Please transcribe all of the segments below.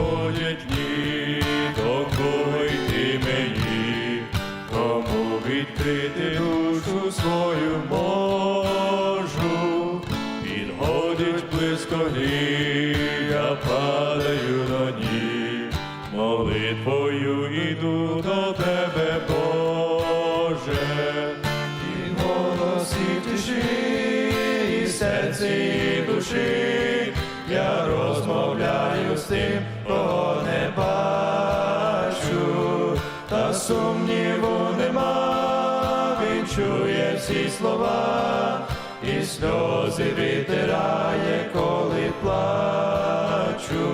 приходять дні, до кого йти мені, кому відкрити душу свою можу, підходить близько гріх, я падаю на ніг, молитвою іду до тебе, Боже, і голос тиші, і серці, і душі, я розмовляю з тим, та сумніву нема, він чує всі слова, і сльози витирає, коли плачу.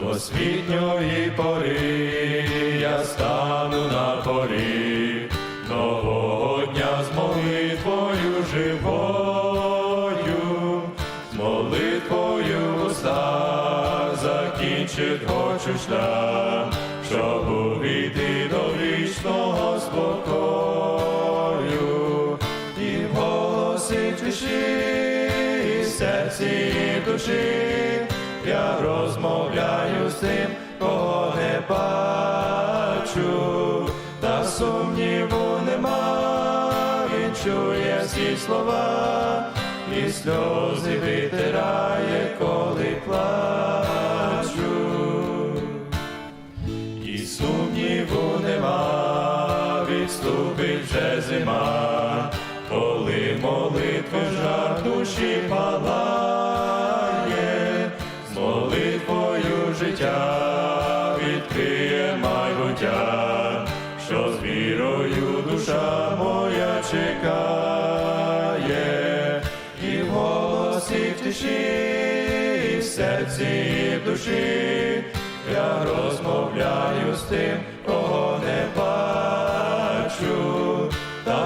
До світньої пори я стану на порі. Нового дня з молитвою живою, з молитвою в устах закінчить хочу шлях, щоб увійти до вічного спокою, і в голосі і серці і душі. Я розмовляю з тим, кого не бачу, та сумніву нема, він чує всі слова, і сльози витирає, коли плачу, відступить вже зима, коли молитви жар душі палає, з молитвою життя відкриє майбуття, що з вірою душа моя чекає, і в голосі в тиші, і в серці, і в душі, я розмовляю з тим,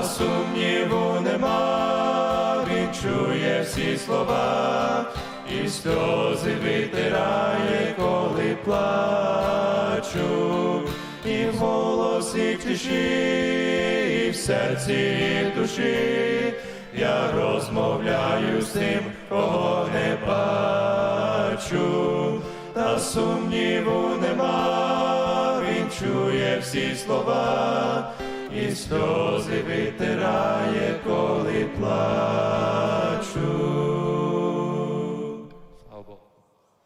сумніву нема, він чує всі слова, і сльози витирає, коли плачу, і в голосі в тиші, і в серці, і в душі, я розмовляю з тим, кого не бачу, та сумніву нема, він чує всі слова, і сльози витирає, коли плачу.